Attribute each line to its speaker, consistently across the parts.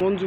Speaker 1: মঞ্জু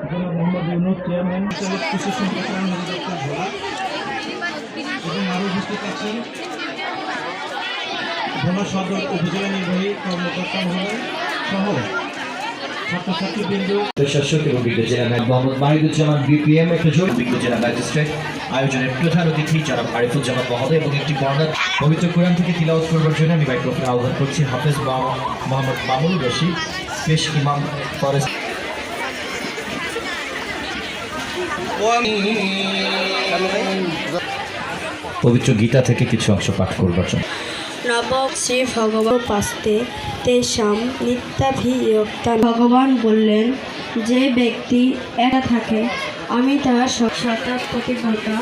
Speaker 2: জনাব মোহাম্মদ ইউনুস চেয়ারম্যান সম্প্রসারণ অধিদপ্তর ভোলা সদর উপজেলা নির্বাহী কর্মকর্তা সহ
Speaker 3: এবং প্রধান একটি থেকে আহ্বান করছি হাফেজ মোহাম্মদ মামুন রশিদ, পেশ ইমাম ফরেস্ট পবিত্র গীতা থেকে কিছু অংশ পাঠ করবার জন্য
Speaker 4: নবক শ্রী ভগবান পাস্তে তেষাম নিত্যাভিয়োক্তা। ভগবান বললেন, যে ব্যক্তি একা থাকে, আমি তার শতাপতিব্রতা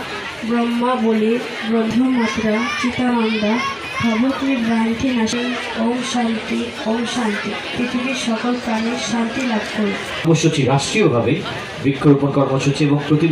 Speaker 4: ব্রহ্মা বলি, ব্রহ্মমাত্রা চিতানন্দা ভবত্রী ভ্রান্তি আসেন। ওম শান্তি ওম শান্তি। পৃথিবীর সকল প্রাণীর শান্তি লাভ করুন।
Speaker 3: কর্মসূচি রাষ্ট্রীয়ভাবে বৃক্ষরোপণ কর্মসূচি এবং প্রতি